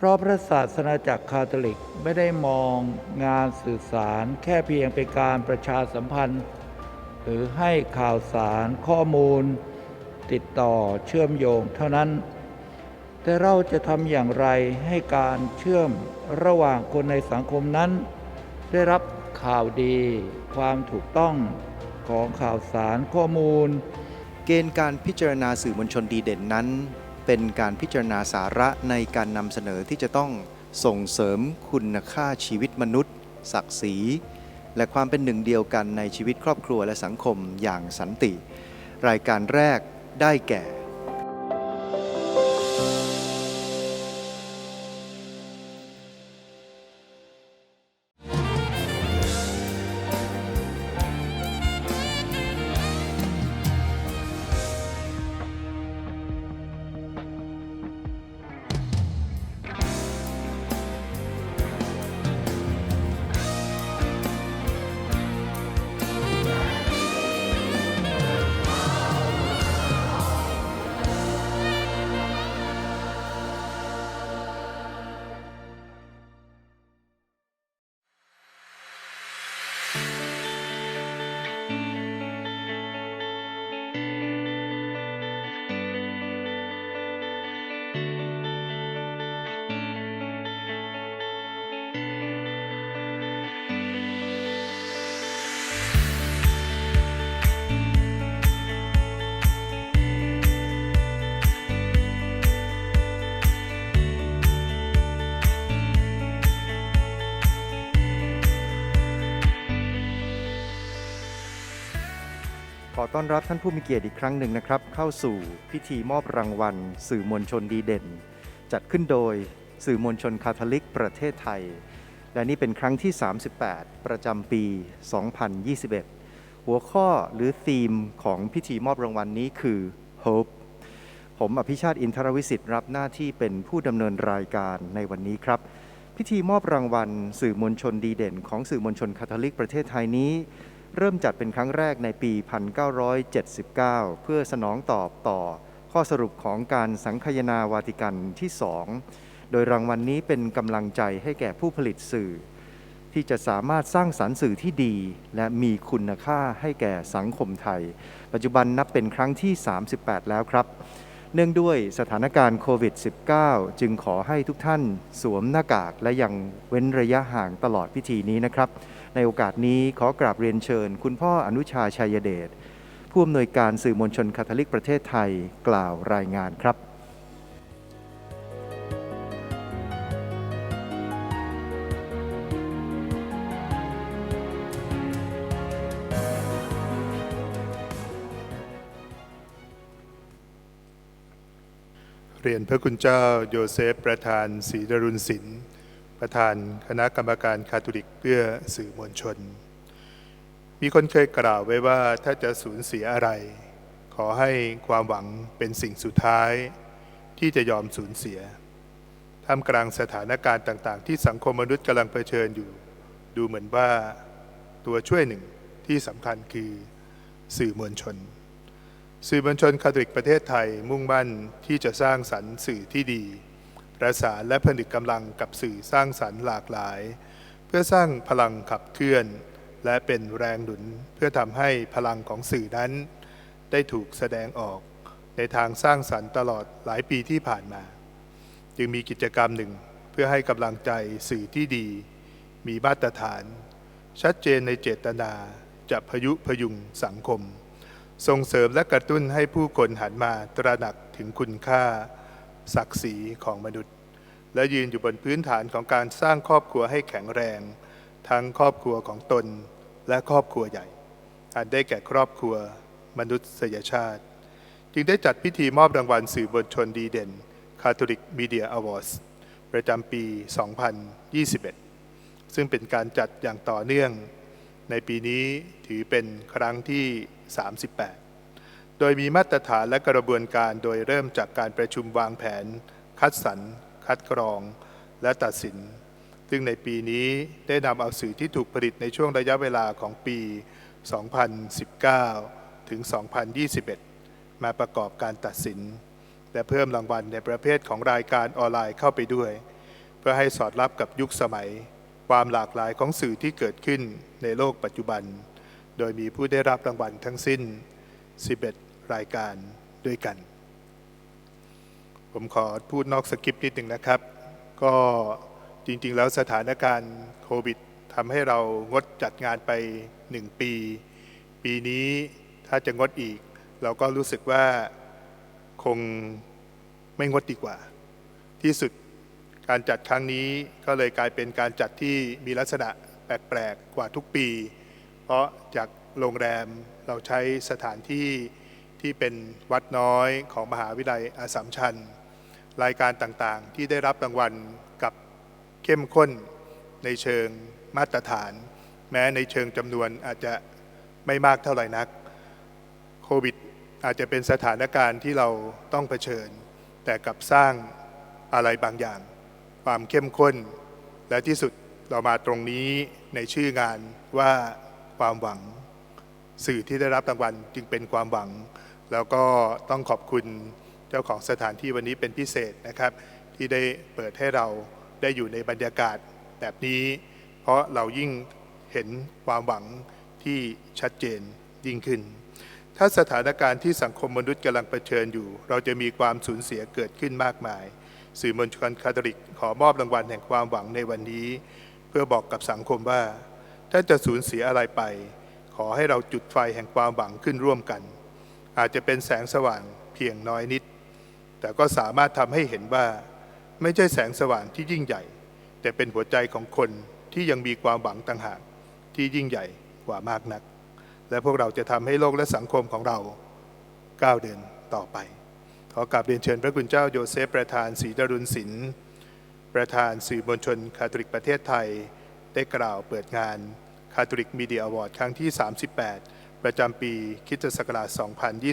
เพราะพระศาสนาจักรคาทอลิกไม่ได้มองงานสื่อสารแค่เพียงเป็นการประชาสัมพันธ์ หรือให้ข่าวสารข้อมูล ติดต่อเชื่อมโยงเท่านั้น แต่เราจะทำอย่างไรให้การเชื่อมระหว่างคนในสังคมนั้น ได้รับข่าวดี ความถูกต้องของข่าวสารข้อมูล เกณฑ์การพิจารณาสื่อมวลชนดีเด่นนั้น เป็นการพิจารณาสาระในการนำเสนอที่จะต้องส่งเสริมคุณค่าชีวิตมนุษย์ ศักดิ์ศรี และความเป็นหนึ่งเดียวกันในชีวิตครอบครัวและสังคมอย่างสันติ รายการแรกได้แก่ ขอต้อนรับท่านผู้มีเกียรติอีกครั้งหนึ่งนะครับ เข้าสู่พิธีมอบรางวัล สื่อมวลชนดีเด่น จัดขึ้นโดยสื่อมวลชนคาทอลิก ประเทศไทย และนี่เป็นครั้งที่ 38 ประจำปี 2021 หัวข้อหรือธีมของพิธีมอบรางวัลนี้คือ Hope ผมอภิชาติอินทรวิสิทธิ์รับหน้าที่เป็นผู้ดำเนินรายการในวันนี้ครับ พิธีมอบรางวัล สื่อมวลชนดีเด่น ของสื่อมวลชนคาทอลิกประเทศไทยนี้ เริ่มจัดเป็นครั้งแรกในปี 1979 เพื่อสนองตอบต่อข้อสรุปของการสังคายนาวาติกันที่2โดยรางวัลนนี้เป็นกำลังใจให้แก่ผู้ผลิตสื่อ ที่จะสามารถสร้างสารรค์สื่อที่ดี และมีคุณค่าให้แก่สังคมไทย ปัจจุบันนับเป็นครั้งที่ 38 แล้วครับ เนื่องด้วยสถานการณ์โควิด -19 จึงขอให้ทุกท่านสวมหน้ากากและยังเว้นระยะห่างตลอดพิธีนี้นะครับ ในโอกาสนี้ขอกราบเรียนเชิญ คุณพ่ออนุชาชัยเดชผู้อำนวยการสื่อมวลชนคาทอลิกประเทศไทยกล่าวรายงานครับเรียนพระคุณเจ้าโยเซฟประธานศรีดรุณศิลป์ ประธานคณะกรรมการคาทอลิกเพื่อสื่อมวลชน มีคนเคยกล่าวไว้ว่าถ้าจะสูญเสียอะไร ขอให้ความหวังเป็นสิ่งสุดท้าย ที่จะยอมสูญเสียท่ามกลางสถานการณ์ต่างๆ ที่สังคมมนุษย์กำลังเผชิญอยู่ ดูเหมือนว่าตัวช่วยหนึ่งที่สำคัญคือสื่อมวลชน สื่อมวลชนคาทอลิกประเทศไทยมุ่งมั่นที่จะสร้างสรรค์สื่อที่ดี ประสานและผนึกกำลังกับสื่อสร้างสรรค์หลากหลาย เพื่อสร้างพลังขับเคลื่อน และเป็นแรงหนุนเพื่อทำให้พลังของสื่อนั้น ได้ถูกแสดงออกในทางสร้างสรรค์ตลอดหลายปีที่ผ่านมา จึงมีกิจกรรมหนึ่งเพื่อให้กำลังใจสื่อที่ดี มีมาตรฐาน ชัดเจนในเจตนาจะพยุพยุงสังคม ส่งเสริมและกระตุ้นให้ผู้คนหันมาตระหนักถึงคุณค่า ศักดิ์ศรีของมนุษย์ และยืนอยู่บนพื้นฐานของการสร้างครอบครัวให้แข็งแรง ทั้งครอบครัวของตนและครอบครัวใหญ่อันได้แก่ครอบครัวมนุษยชาติ จึงได้จัดพิธีมอบรางวัลสื่อมวลชนดีเด่น Catholic Media Awards ประจำปี 2021 ซึ่งเป็นการจัดอย่างต่อเนื่อง ในปีนี้ถือเป็นครั้งที่ 38 โดยมีมาตรฐานและกระบวนการโดยเริ่มจากการประชุมวางแผน คัดสรร คัดกรอง และตัดสิน ซึ่งในปีนี้ได้นำเอาสื่อที่ถูกผลิตในช่วงระยะเวลาของปี 2019 ถึง 2021 มาประกอบการตัดสิน และเพิ่มรางวัลในประเภทของรายการออนไลน์เข้าไปด้วย เพื่อให้สอดรับกับยุคสมัย ความหลากหลายของสื่อที่เกิดขึ้นในโลกปัจจุบัน โดยมีผู้ได้รับรางวัลทั้งสิ้น 11 รายการด้วยกัน ผมขอพูดนอกสคริปต์นิดหนึ่งนะครับ ก็จริงๆ แล้วสถานการณ์โควิดทำให้เรางดจัดงานไป 1 ปี ปีนี้ถ้าจะงดอีก เราก็รู้สึกว่าคงไม่งดดีกว่า ที่สุดการจัดครั้งนี้ก็เลยกลายเป็นการจัดที่มีลักษณะแปลกๆกว่าทุกปี เพราะจากโรงแรมเราใช้สถานที่ ที่เป็นวัดน้อยของมหาวิทยาลัยอาสัมชัญ รายการต่างๆ ที่ได้รับรางวัลกับเข้มข้นในเชิงมาตรฐาน แม้ในเชิงจำนวนอาจจะไม่มากเท่าไหร่นัก โควิดอาจจะเป็นสถานการณ์ที่เราต้องเผชิญ แต่กับสร้างอะไรบางอย่าง ความเข้มข้น และที่สุดเรามาตรงนี้ในชื่องานว่าความหวัง สื่อที่ได้รับรางวัลจึงเป็นความหวัง แล้วก็ต้องขอบคุณเจ้าของสถานที่วันนี้เป็นพิเศษนะครับ ที่ได้เปิดให้เราได้อยู่ในบรรยากาศแบบนี้ เพราะเรายิ่งเห็นความหวังที่ชัดเจนยิ่งขึ้น ถ้าสถานการณ์ที่สังคมมนุษย์กำลังเผชิญอยู่ เราจะมีความสูญเสียเกิดขึ้นมากมาย สื่อมวลชนคาทอลิกขอมอบรางวัลแห่งความหวังในวันนี้ เพื่อบอกกับสังคมว่า ถ้าจะสูญเสียอะไรไป ขอให้เราจุดไฟแห่งความหวังขึ้นร่วมกัน อาจจะเป็นแสงสว่างเพียงน้อยนิด แต่ก็สามารถทำให้เห็นว่า ไม่ใช่แสงสว่างที่ยิ่งใหญ่ แต่เป็นหัวใจของคนที่ยังมีความหวังต่างหากที่ยิ่งใหญ่กว่ามากนัก และพวกเราจะทำให้โลกและสังคมของเราก้าวเดินต่อไป ขอกราบเรียนเชิญพระคุณเจ้าโยเซฟประธานศรีดารุณศิลป์ประธานสื่อมวลชนคาทอลิกประเทศไทย ได้กล่าวเปิดงานคาทอลิกมีเดียอวอร์ดครั้งที่ 38 ประจำปีคริสตศักราช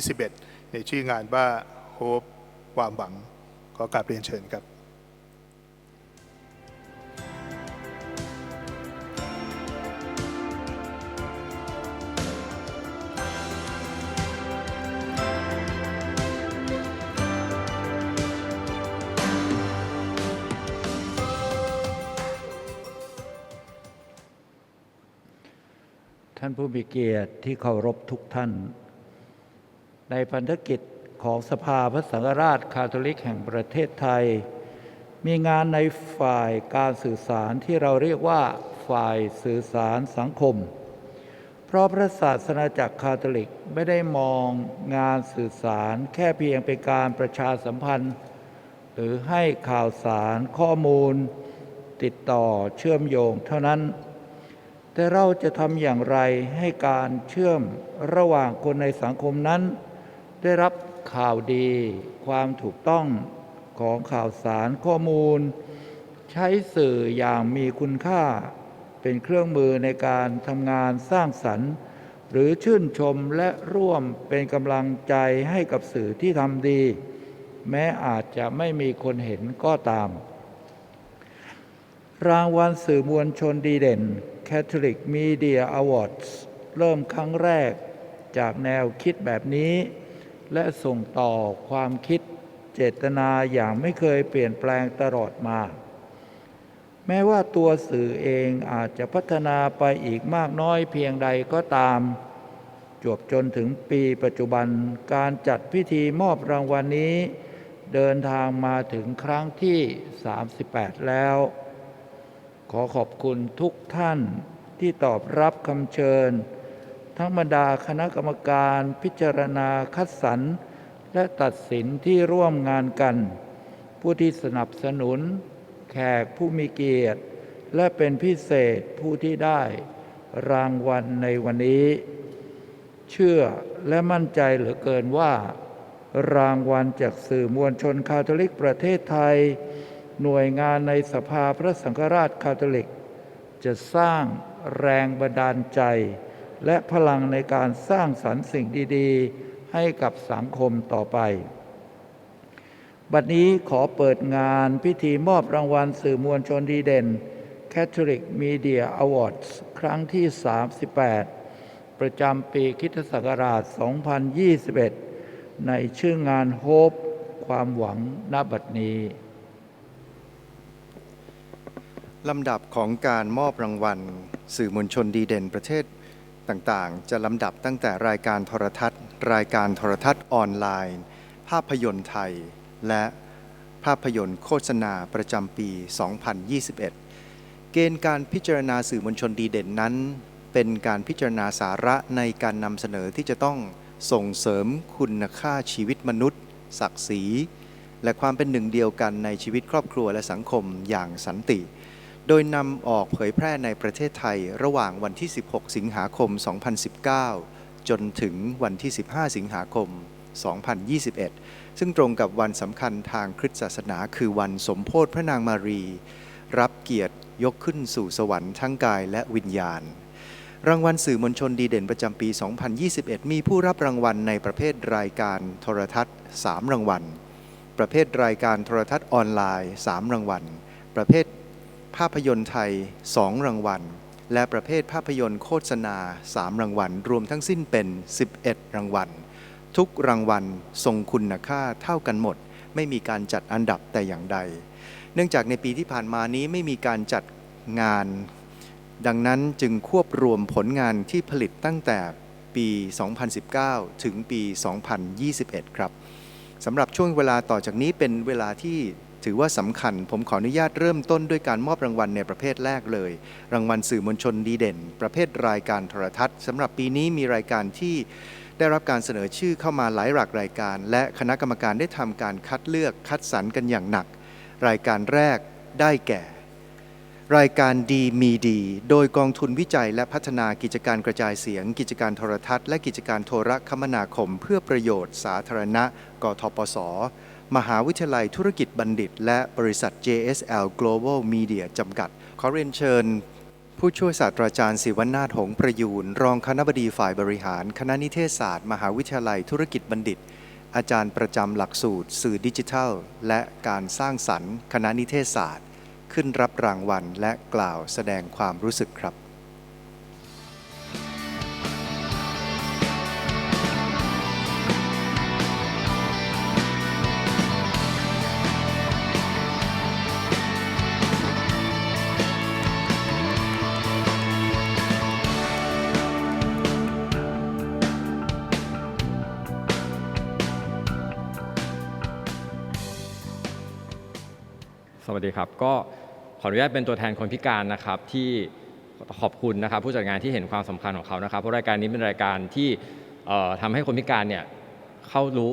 2021 ในชื่องานว่าโฮปความหวัง ขอกราบเรียนเชิญครับ ผู้มีเกียรติที่เคารพทุกท่าน ในพันธกิจของสภาพระสังฆราชคาทอลิกแห่งประเทศไทย มีงานในฝ่ายการสื่อสารที่เราเรียกว่าฝ่ายสื่อสารสังคม เพราะพระศาสนาจักรคาทอลิกไม่ได้มองงานสื่อสารแค่เพียงเป็นการประชาสัมพันธ์ หรือให้ข่าวสารข้อมูล ติดต่อเชื่อมโยงเท่านั้น แต่เราจะทำอย่างไรให้การเชื่อมระหว่างคนในสังคมนั้น ได้รับข่าวดี ความถูกต้องของข่าวสารข้อมูล ใช้สื่ออย่างมีคุณค่า เป็นเครื่องมือในการทำงานสร้างสรรค์ หรือชื่นชมและร่วมเป็นกำลังใจให้กับสื่อที่ทำดี แม้อาจจะไม่มีคนเห็นก็ตาม รางวัลสื่อมวลชนดีเด่น Catholic Media Awards เริ่มครั้งแรกจากแนวคิดแบบนี้ และส่งต่อความคิดเจตนาอย่างไม่เคยเปลี่ยนแปลงตลอดมา แม้ว่าตัวสื่อเองอาจจะพัฒนาไปอีกมากน้อยเพียงใดก็ตาม จวบจนถึงปีปัจจุบันการจัดพิธีมอบรางวัลนนี้ เดินทางมาถึงครั้งที่ 38 แล้ว ขอขอบคุณทุกท่านที่ตอบรับคำเชิญ ทั้งบรรดาคณะกรรมการพิจารณาคัดสรรและตัดสินที่ร่วมงานกัน ผู้ที่สนับสนุน แขกผู้มีเกียรติ และเป็นพิเศษผู้ที่ได้รางวัลในวันนี้ เชื่อและมั่นใจเหลือเกินว่า รางวัลจากสื่อมวลชนคาทอลิกประเทศไทย หน่วยงานในสภาพระสังฆราชคาทอลิก จะสร้างแรงบันดาลใจ และพลังในการสร้างสรรค์สิ่งดีๆ ให้กับสังคมต่อไป บัดนี้ขอเปิดงานพิธีมอบรางวัลสื่อมวลชนดีเด่น Catholic Media Awards ครั้งที่ 38 ประจำปีคริสตศักราช 2021 ในชื่องานโฮปความหวังณบัดนี้ ลำดับของการมอบรางวัล สื่อมวลชนดีเด่นประเทศต่างๆ จะลำดับตั้งแต่รายการโทรทัศน์ รายการโทรทัศน์ออนไลน์ ภาพยนตร์ไทย และภาพยนตร์โฆษณาประจำปี 2021 เกณฑ์การพิจารณาสื่อมวลชนดีเด่นนั้น เป็นการพิจารณาสาระในการนำเสนอที่จะต้องส่งเสริมคุณค่าชีวิตมนุษย์ ศักดิ์ศรี และความเป็นหนึ่งเดียวกันในชีวิตครอบครัวและสังคมอย่างสันติ โดยนำออกเผยแพร่ในประเทศไทยระหว่างวันที่ 16 สิงหาคม 2019 จนถึงวันที่ 15 สิงหาคม 2021 ซึ่งตรงกับวันสำคัญทางคริสตศาสนา คือวันสมโพธิพระนางมารี รับเกียรติยกขึ้นสู่สวรรค์ทั้งกายและวิญญาณ รางวัลสื่อมวลชนดีเด่นประจำปี 2021 มีผู้รับรางวัลในประเภทรายการโทรทัศน์ 3 รางวัล ประเภทรายการโทรทัศน์ออนไลน์ 3 รางวัล ประเภท ภาพยนตร์ไทย 2 รางวัล และประเภทภาพยนตร์โฆษณา 3 รางวัล รวมทั้งสิ้นเป็น 11 รางวัล ทุกรางวัลทรงคุณค่าเท่ากันหมด ไม่มีการจัดอันดับแต่อย่างใด เนื่องจากในปีที่ผ่านมานี้ไม่มีการจัดงาน ดังนั้นจึงควบรวมผลงานที่ผลิตตั้งแต่ปี 2019 ถึงปี 2021 ครับสำหรับช่วงเวลาต่อจากนี้เป็นเวลาที่ ถือว่าสำคัญ ผมขออนุญาตเริ่มต้นด้วยการมอบรางวัลในประเภทแรกเลย รางวัลสื่อมวลชนดีเด่น ประเภทรายการโทรทัศน์สำหรับปีนี้มีรายการที่ได้รับการเสนอชื่อเข้ามาหลายหลากรายการ และคณะกรรมการได้ทำการคัดเลือกคัดสรรกันอย่างหนัก รายการแรกได้แก่ รายการดีมีดี โดยกองทุนวิจัยและพัฒนากิจการกระจายเสียง กิจการโทรทัศน์และกิจการโทรคมนาคม เพื่อประโยชน์สาธารณะ กทปส มหาวิทยาลัยธุรกิจบัณฑิต และบริษัท JSL Global Media จำกัด ขอเรียนเชิญ ผู้ช่วยศาสตราจารย์ศิวนาถหงส์ประยูน รองคณบดีฝ่ายบริหาร คณะนิเทศศาสตร์ มหาวิทยาลัยธุรกิจบัณฑิต อาจารย์ประจำหลักสูตร สื่อดิจิทัล และการสร้างสรรค์ คณะนิเทศศาสตร์ ขึ้นรับรางวัล และกล่าวแสดงความรู้สึกครับ วัสดีครับ ก็ขออนุญาตเป็นตัวแทนคนพิการนะครับที่ขอบคุณนะครับผู้จัดงานที่เห็นความสำคัญของเขานะครับ เพราะรายการนี้เป็นรายการที่เอ่อทำให้คนพิการเนี่ยเข้ารู้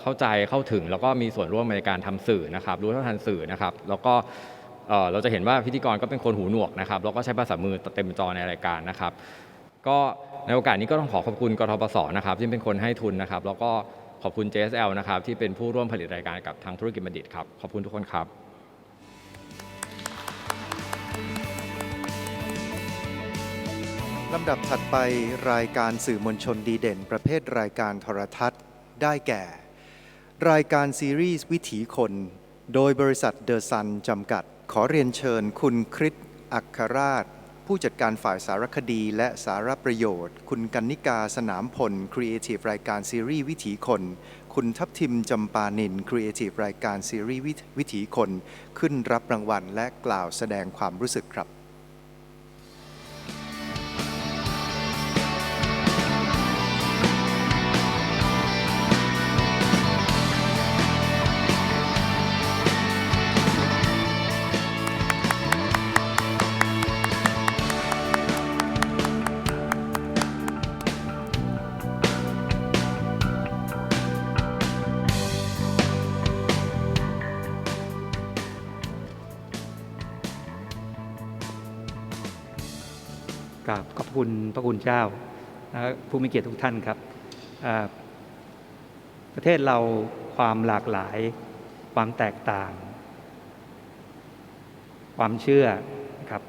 เข้าใจเข้าถึง แล้วก็มีส่วนร่วมในการทำสื่อนะครับรู้เท่าทันสื่อนะครับ แล้วก็เอ่อเราจะเห็นว่าพิธีกรก็เป็นคนหูหนวกนะครับแล้วก็ใช้ภาษามือเต็มจอในรายการนะครับ ก็ในโอกาสนี้ก็ต้องขอขอบคุณกทปสนะครับที่เป็นคนให้ทุนนะครับ แล้วก็ขอบคุณ JSL นะครับที่เป็นผู้ร่วมผลิตรายการกับทางธุรกิจบัณฑิตครับขอบคุณทุกคนครับ ลำดับถัดไปรายการสื่อมวลชนดีเด่น ประเภทรายการโทรทัศน์ ได้แก่ รายการซีรีส์วิถีคน โดยบริษัทเดอะซันจำกัด ขอเรียนเชิญคุณคริสอัครราช ผู้จัดการฝ่ายสารคดีและสารประโยชน์ คุณกันนิกาสนามพลครีเอทีฟรายการซีรีส์วิถีคน คุณทัพทิมจำปานินครีเอทีฟรายการซีรีส์วิถีคน ขึ้นรับรางวัลและกล่าวแสดงความรู้สึกครับ กราบขอบคุณพระคุณเจ้าและผู้มีเกียรติทุกท่านครับ ประเทศเราความหลากหลาย ความแตกต่าง ความเชื่อนะครับ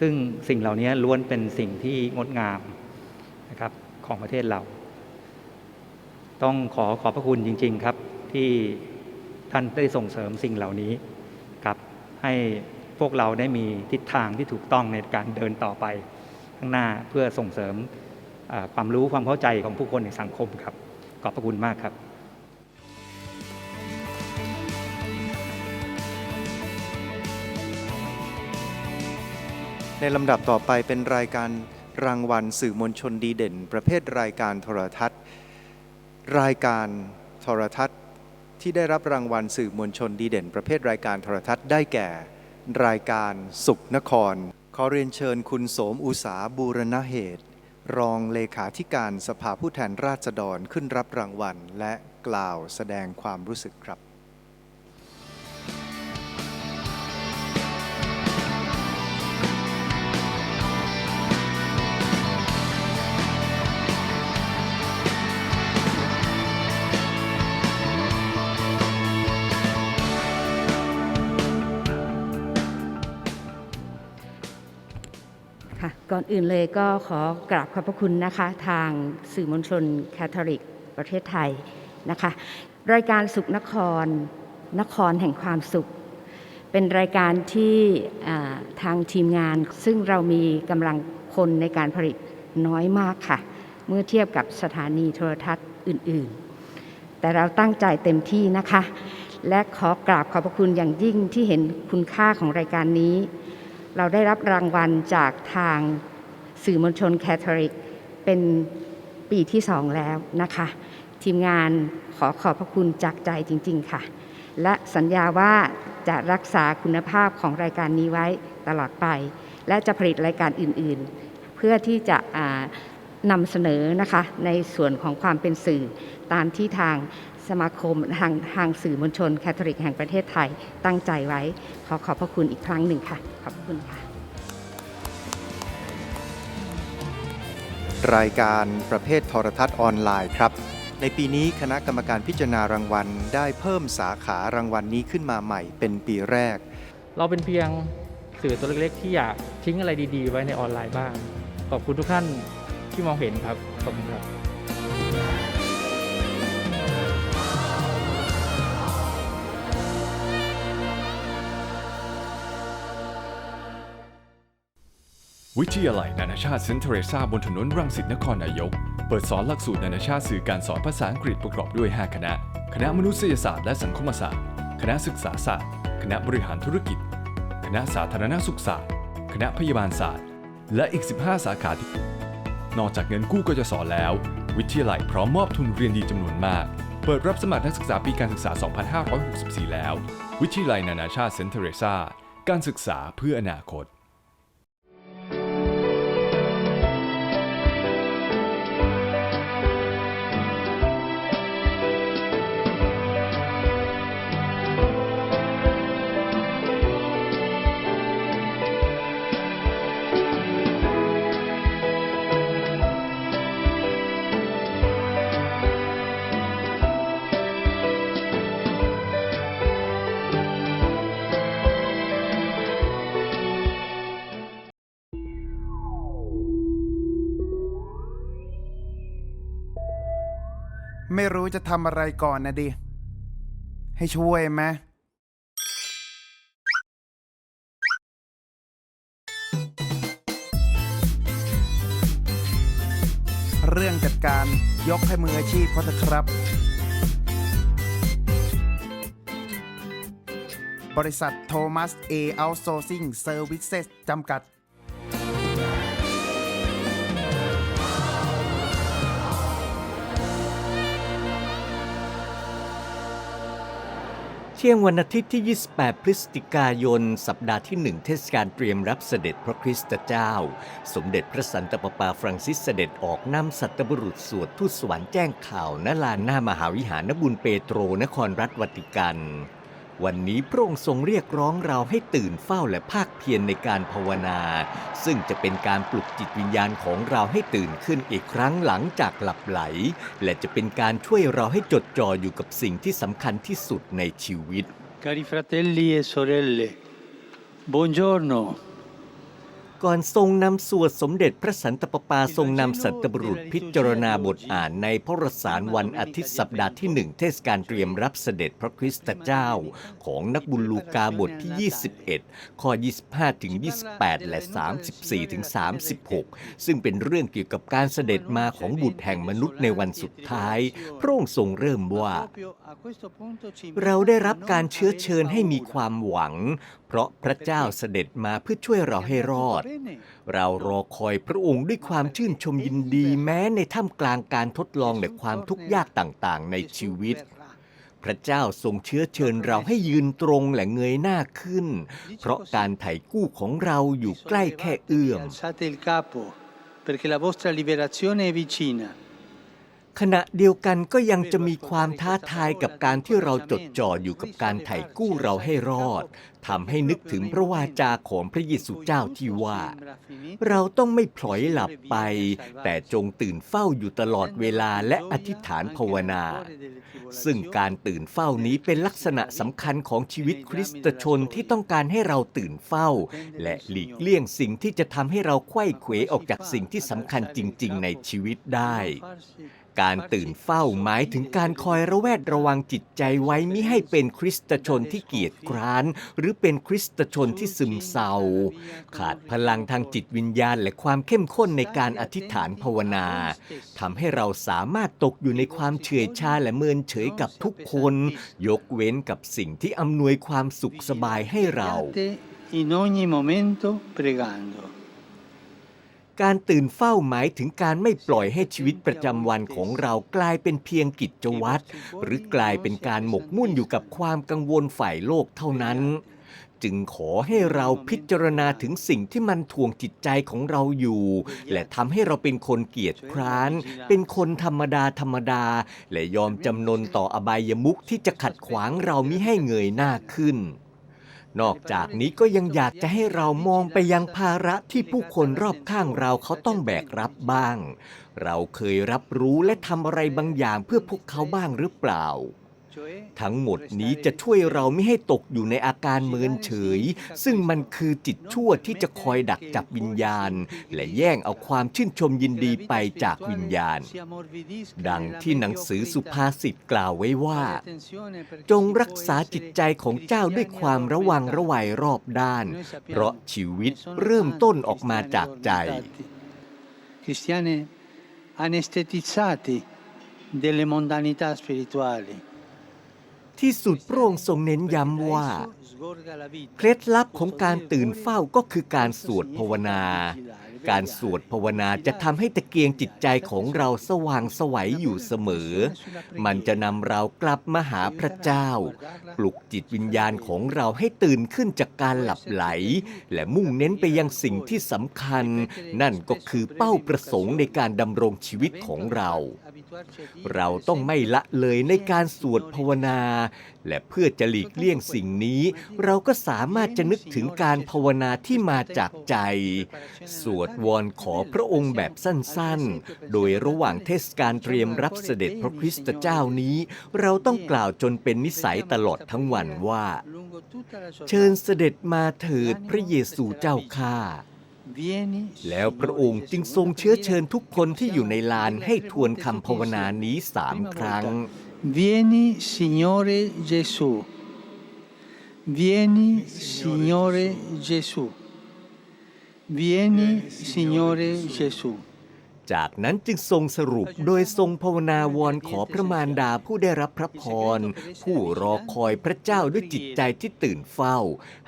ซึ่งสิ่งเหล่านี้ล้วนเป็นสิ่งที่งดงามนะครับของประเทศเรา ต้องขอขอบพระคุณจริง ๆครับ ที่ท่านได้ส่งเสริมสิ่งเหล่านี้ครับให้พวกเราได้มีทิศทางที่ถูกต้องในการเดินต่อไป ข้างหน้าเพื่อส่งเสริมความรู้ความเข้าใจของผู้คนในสังคมครับ ขอบพระคุณมากครับในลำดับต่อไปเป็นรายการรางวัลสื่อมวลชนดีเด่น ประเภทรายการโทรทัศน์ รายการโทรทัศน์ ที่ได้รับรางวัลสื่อมวลชนดีเด่น ประเภทรายการโทรทัศน์ได้แก่ รายการสุขนคร ขอเรียนเชิญคุณโสมอุสาบูรณเหตุ รองเลขาธิการสภาผู้แทนราษฎรขึ้นรับรางวัล และกล่าวแสดงความรู้สึกครับ ก่อนอื่นเลยก็ขอกราบขอบพระคุณนะคะทางสื่อมวลชนแคทอลิกประเทศไทยนะคะ รายการสุขนครนครแห่งความสุข เป็นรายการที่ทางทีมงาน ซึ่งเรามีกำลังคนในการผลิตน้อยมากค่ะ เมื่อเทียบกับสถานีโทรทัศน์อื่น ๆ แต่เราตั้งใจเต็มที่นะคะ และขอกราบขอบพระคุณอย่างยิ่งที่เห็นคุณค่าของรายการนี้ เราได้รับรางวัลจากทางสื่อมวลชนแคทอลิก เป็นปีที่สองแล้วนะคะ ทีมงานขอขอบพระคุณจากใจจริง ๆ ค่ะ และสัญญาว่าจะรักษาคุณภาพของรายการนี้ไว้ตลอดไป และจะผลิตรายการอื่นๆ เพื่อที่จะนำเสนอนะคะในส่วนของความเป็นสื่อตามที่ทาง สมาคมทางทางสื่อมวลชนแคทอลิกแห่งประเทศไทยตั้งใจไว้ ขอขอบพระคุณอีกครั้งหนึ่งค่ะ ขอบคุณค่ะ รายการประเภทโทรทัศน์ออนไลน์ครับ ในปีนี้คณะกรรมการพิจารณารางวัล ได้เพิ่มสาขารางวัลนี้ขึ้นมาใหม่เป็นปีแรก เราเป็นเพียงสื่อตัวเล็กๆ ที่อยากทิ้งอะไรดีๆ ไว้ในออนไลน์บ้าง ขอบคุณทุกท่านที่มองเห็นครับ ขอบคุณครับ วิทยาลัยนานาชาติเซนเทเรซาบนถนนรังสิตนครนายก เปิดสอนหลักสูตรนานาชาติสื่อการสอนภาษาอังกฤษประกอบด้วย 5 คณะ คณะมนุษยศาสตร์และสังคมศาสตร์ คณะศึกษาศาสตร์ คณะบริหารธุรกิจ คณะสาธารณสุขศาสตร์ คณะพยาบาลศาสตร์ และอีก 15 สาขาที่ นอกจากเงินกู้กยศแล้ว วิทยาลัยพร้อมมอบทุนเรียนดีจำนวนมาก เปิดรับสมัครนักศึกษาปีการศึกษา 2564 แล้ว วิทยาลัยนานาชาติเซนเทเรซาการศึกษาเพื่ออนาคต ไม่รู้จะทำอะไรก่อนนะดิ ให้ช่วยไหมเรื่องจัดการยกให้มืออาชีพเขาเถอะครับ บริษัทโทมัสเอ o u t s o u r c i n g Services จำกัด ที่ยงวันอาทิตย์ที่ 28 พฤศจิกายน สัปดาห์ที่ 1 เทศกาลเตรียมรับเสด็จพระคริสตเจ้า สมเด็จพระสันตะปาปาฟรังซิสเสด็จออกนำสัตบุรุษสวดทูตสวรรค์แจ้งข่าวณลานหน้ามหาวิหารนบุญเปโตรนครรัฐวัติกัน วันนี้พระองค์ทรงเรียกร้องเราให้ตื่นเฝ้าและภาคเพียรในการภาวนา ซึ่งจะเป็นการปลุกจิตวิญญาณของเราให้ตื่นขึ้นอีกครั้งหลังจากหลับไหล และจะเป็นการช่วยเราให้จดจ่ออยู่กับสิ่งที่สำคัญที่สุดในชีวิต Cari fratelli e sorelle, buongiorno. ก่อนทรงนำสวดสมเด็จพระสันตะปาปาทรงนำสัตบุรุษพิจารณาบทอ่านในพระรสารวันอาทิตย์สัปดาห์ที่หนึ่งเทศกาลเตรียมรับเสด็จพระคริสตเจ้า ของนักบุญลูกาบทที่ 21 ข้อ 25 ถึง 28 และ 34 ถึง 36 ซึ่งเป็นเรื่องเกี่ยวกับการเสด็จมาของบุตรแห่งมนุษย์ในวันสุดท้าย พระองค์ทรงเริ่มว่า เราได้รับการเชื้อเชิญให้มีความหวัง เพราะพระเจ้าเสด็จมาเพื่อช่วยเราให้รอด เรารอคอยพระองค์ด้วยความชื่นชมยินดีแม้ในท่ามกลางการทดลองและความทุกข์ยากต่างๆ ในชีวิต พระเจ้าทรงเชื้อเชิญเราให้ยืนตรงและเงยหน้าขึ้น เพราะการไถ่กู้ของเราอยู่ใกล้แค่เอื้อม perché la vostra liberazione è vicina. ขณะเดียวกันก็ยังจะมีความท้าทายกับการที่เราจดจ่ออยู่กับการไถ่กู้เราให้รอดทำให้นึกถึงพระวาจาของพระเยซูเจ้าที่ว่า เราต้องไม่พลอยหลับไป แต่จงตื่นเฝ้าอยู่ตลอดเวลาและอธิษฐานภาวนา ซึ่งการตื่นเฝ้านี้เป็นลักษณะสำคัญของชีวิตคริสตชนที่ต้องการให้เราตื่นเฝ้า และหลีกเลี่ยงสิ่งที่จะทำให้เราไขว้เขวออกจากสิ่งที่สำคัญจริง ๆ ในชีวิตได้ การตื่นเฝ้าหมายถึงการคอยระแวดระวังจิตใจไว้มิให้เป็นคริสตชนที่เกียจคร้าน หรือเป็นคริสตชนที่ซึมเศร้า ขาดพลังทางจิตวิญญาณและความเข้มข้นในการอธิษฐานภาวนาทำให้เราสามารถตกอยู่ในความเฉื่อยชาและเมินเฉยกับทุกคน ยกเว้นกับสิ่งที่อำนวยความสุขสบายให้เรา In ogni momento pregando. การตื่นเฝ้าหมายถึงการไม่ปล่อยให้ชีวิตประจำวันของเรากลายเป็นเพียงกิจวัตรหรือกลายเป็นการหมกมุ่นอยู่กับความกังวลฝ่ายโลกเท่านั้น จึงขอให้เราพิจารณาถึงสิ่งที่มันทวงจิตใจของเราอยู่ และทำให้เราเป็นคนเกียจคร้าน เป็นคนธรรมดาธรรมดา และยอมจำนนต่ออบายมุขที่จะขัดขวางเรามิให้เงยหน้าขึ้น นอกจากนี้ก็ยังอยากจะให้เรามองไปยังภาระที่ผู้คนรอบข้างเราเขาต้องแบกรับบ้าง เราเคยรับรู้และทำอะไรบางอย่างเพื่อพวกเขาบ้างหรือเปล่า ทั้งหมดนี้จะช่วยเราไม่ให้ตกอยู่ในอาการเมินเฉย ซึ่งมันคือจิตชั่วที่จะคอยดักจับวิญญาณ และแย่งเอาความชื่นชมยินดีไปจากวิญญาณ ดังที่หนังสือสุภาษิตกล่าวไว้ว่า จงรักษาจิตใจของเจ้าด้วยความระวังระวัยรอบด้าน เพราะชีวิตเริ่มต้นออกมาจากใจ Cristiane anestetizzati delle mondanità spirituali. ที่สุดพระองค์ทรงเน้นย้ำว่า เคล็ดลับของการตื่นเฝ้าก็คือการสวดภาวนา การสวดภาวนาจะทำให้ตะเกียงจิตใจของเราสว่างสวัยอยู่เสมอ มันจะนำเรากลับมาหาพระเจ้า ปลุกจิตวิญญาณของเราให้ตื่นขึ้นจากการหลับไหล และมุ่งเน้นไปยังสิ่งที่สำคัญ นั่นก็คือเป้าประสงค์ในการดำรงชีวิตของเรา เราต้องไม่ละเลยในการสวดภาวนา และเพื่อจะหลีกเลี่ยงสิ่งนี้ เราก็สามารถจะนึกถึงการภาวนาที่มาจากใจ สวดวอนขอพระองค์แบบสั้นๆ โดยระหว่างเทศกาลเตรียมรับเสด็จพระคริสตเจ้านี้ เราต้องกล่าวจนเป็นนิสัยตลอดทั้งวันว่า เชิญเสด็จมาเถิดพระเยซูเจ้าข้าแล้วพระองค์จึงทรงเชื้อเชิญทุกคนที่อยู่ในลานให้ทวนคำภาวนานี้สามครั้ง Vieni Signore Gesù. Vieni Signore Gesù. Vieni Signore Gesù. จากนั้นจึงทรงสรุปโดยทรงภาวนาวอนขอพระมารดาผู้ได้รับพระพร ผู้รอคอยพระเจ้าด้วยจิตใจที่ตื่นเฝ้า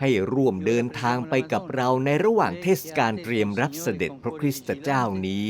ให้ร่วมเดินทางไปกับเราในระหว่างเทศกาลเตรียมรับเสด็จพระคริสตเจ้านี้